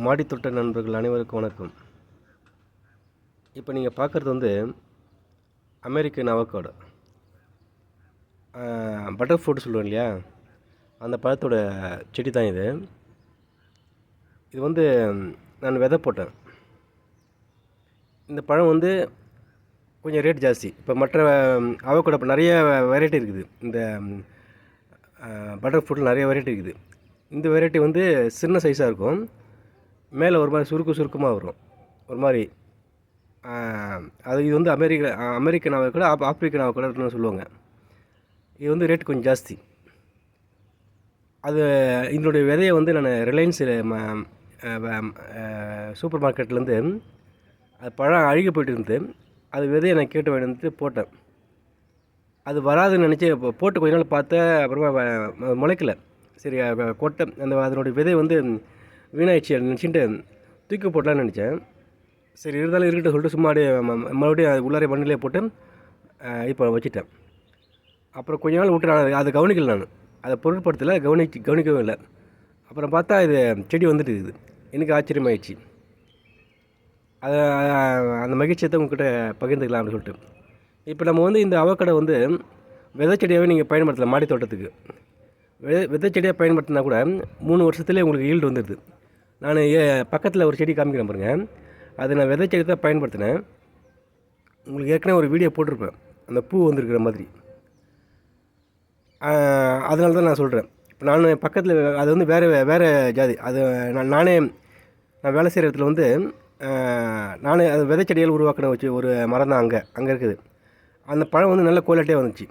மாடித்தோட்ட நண்பர்கள் அனைவருக்கும் வணக்கம். இப்போ நீங்கள் பார்க்குறது வந்து அமெரிக்கன் அவக்காடு பட்டர் ஃப்ரூட் சொல்லுவோம் இல்லையா? அந்த பழத்தோட செடி தான் இது. இது வந்து நான் விதை போட்டேன். இந்த பழம் வந்து கொஞ்சம் ரேட் ஜாஸ்தி. இப்போ மற்ற அவக்கோட இப்போ நிறைய வெரைட்டி இருக்குது. இந்த பட்டர் ஃப்ரூட்டில் நிறைய வெரைட்டி இருக்குது. இந்த வெரைட்டி வந்து சின்ன சைஸாக இருக்கும். மேலே ஒரு மாதிரி சுருக்கு சுருக்கமாக வரும். ஒரு மாதிரி அது இது வந்து அமெரிக்க அமெரிக்க நாவை கூட ஆப் ஆப்பிரிக்கன் கூட சொல்லுவாங்க. இது வந்து ரேட் கொஞ்சம் ஜாஸ்தி. அது இதனுடைய விதையை வந்து நான் ரிலையன்ஸ் சூப்பர் மார்க்கெட்லேருந்து அது பழம் அழுகி போயிட்டு இருந்து அது விதையை நான் கேட்டு வாங்கிட்டு போட்டேன். அது வராதுன்னு நினச்சி இப்போ போட்டு கொஞ்ச நாள் பார்த்தேன் அப்புறமா முளைக்கல. சரி கொட்டை அந்த அதனுடைய விதை வந்து வீணாயிடுச்சு நினச்சிட்டு தூக்கி போடலான்னு நினச்சேன். சரி இருந்தாலும் இருக்கட்டும் சொல்லிட்டு சும்மா அப்படியே மறுபடியும் அது உள்ளார மண்ணிலே போட்டு இப்போ வச்சுட்டேன். அப்புறம் கொஞ்ச நாள் விட்டு நான் அதை- கவனிக்கல நான். அதை பொருட்படுத்தலை கவனிச்சு கவனிக்கவும் இல்லை. அப்புறம் பார்த்தா இது செடி வந்துட்டு இருக்குது. எனக்கு ஆச்சரியமாயிடுச்சு. அதை அந்த மகிழ்ச்சியை உங்ககிட்ட பகிர்ந்துக்கலாம் அப்படின்னு சொல்லிட்டு. இப்போ நம்ம வந்து இந்த அவக்கடை வந்து விதை செடியாகவே நீங்கள் பயன்படுத்தலாம் மாடி தோட்டத்துக்கு. விதை விதை செடியாக பயன்படுத்தினா கூட மூணு வருஷத்துலேயே உங்களுக்கு ஈல்டு வந்துடுது. நான் பக்கத்தில் ஒரு செடி காமிக்கிறேன் பாருங்க. அது நான் விதை செடி தான் பயன்படுத்தினேன். உங்களுக்கு ஏற்கனவே ஒரு வீடியோ போட்டிருப்பேன். அந்த பூ வந்திருக்கிற மாதிரி. அதனால தான் நான் சொல்கிறேன் இப்போ நான் பக்கத்தில் அது வந்து வேறு வேறு ஜாதி. அது நான் நானே நான் வேலை செய்கிற இடத்துல வந்து நானே அது விதைச்செடிகள் உருவாக்கின வச்சு ஒரு மரம் தான் அங்கே அங்கே இருக்குது. அந்த பழம் வந்து நல்ல குவாலிட்டியாக வந்துச்சு.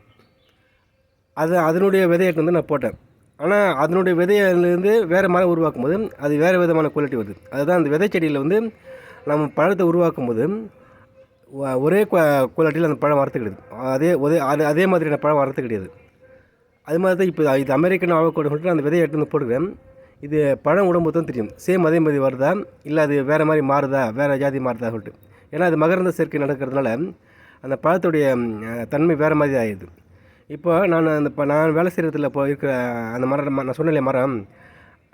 அது அதனுடைய விதையை வந்து நான் போட்டேன். ஆனால் அதனுடைய விதையிலேருந்து வேறு மரம் உருவாக்கும் போது அது வேறு விதமான குவாலிட்டி வருது. அதுதான் அந்த விதை செடியில் வந்து நம்ம பழத்தை உருவாக்கும் போது ஒரே குவாலிட்டியில் அந்த பழம் வரத்து கிடையாது. அதே ஒரே அது அதே மாதிரியான பழம் வரத்து கிடையாது. அது மாதிரி தான் இப்போ இது அமெரிக்கன் ஆவக்கோடு சொல்லிட்டு அந்த விதையை எடுத்து வந்து போட்டுக்கிறேன். இது பழம் உடம்பு தான் தெரியும். சேம் அதே மாதிரி வருதா? இல்லை அது வேறு மாதிரி மாறுதா? வேறு ஜாதி மாறுதா சொல்லிட்டு. ஏன்னா அது மகரந்த சேர்க்கை நடக்கிறதுனால அந்த பழத்துடைய தன்மை வேறு மாதிரி ஆகிடுது இப்போ நான் அந்த இப்போ நான் வேலை செய்கிறதுல இப்போ இருக்கிற அந்த மரம் நான் சொன்னேன் மரம்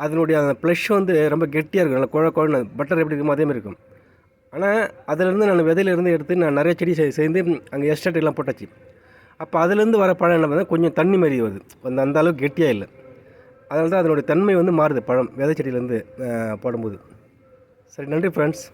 அதனுடைய அந்த ப்ளஷ் வந்து ரொம்ப கெட்டியாக இருக்கும். நல்லா குழ குழன்னு பட்டர் எப்படி இருக்குமோ அதேமாதிரி இருக்கும். ஆனால் அதிலேருந்து நான் விதையிலேருந்து எடுத்து நான் நிறைய செடி சேர்ந்து அங்கே எஸ்டேட்டெல்லாம் போட்டாச்சு. அப்போ அதுலேருந்து வர பழம் என்ன பண்ணால் கொஞ்சம் தண்ணி மாதிரி வருது. அந்த அந்த அளவுக்கு கெட்டியாக இல்லை. அதனால தான் அதனுடைய தன்மை வந்து மாறுது பழம் விதை செடியிலேருந்து போடும்போது. சரி நன்றி ஃப்ரெண்ட்ஸ்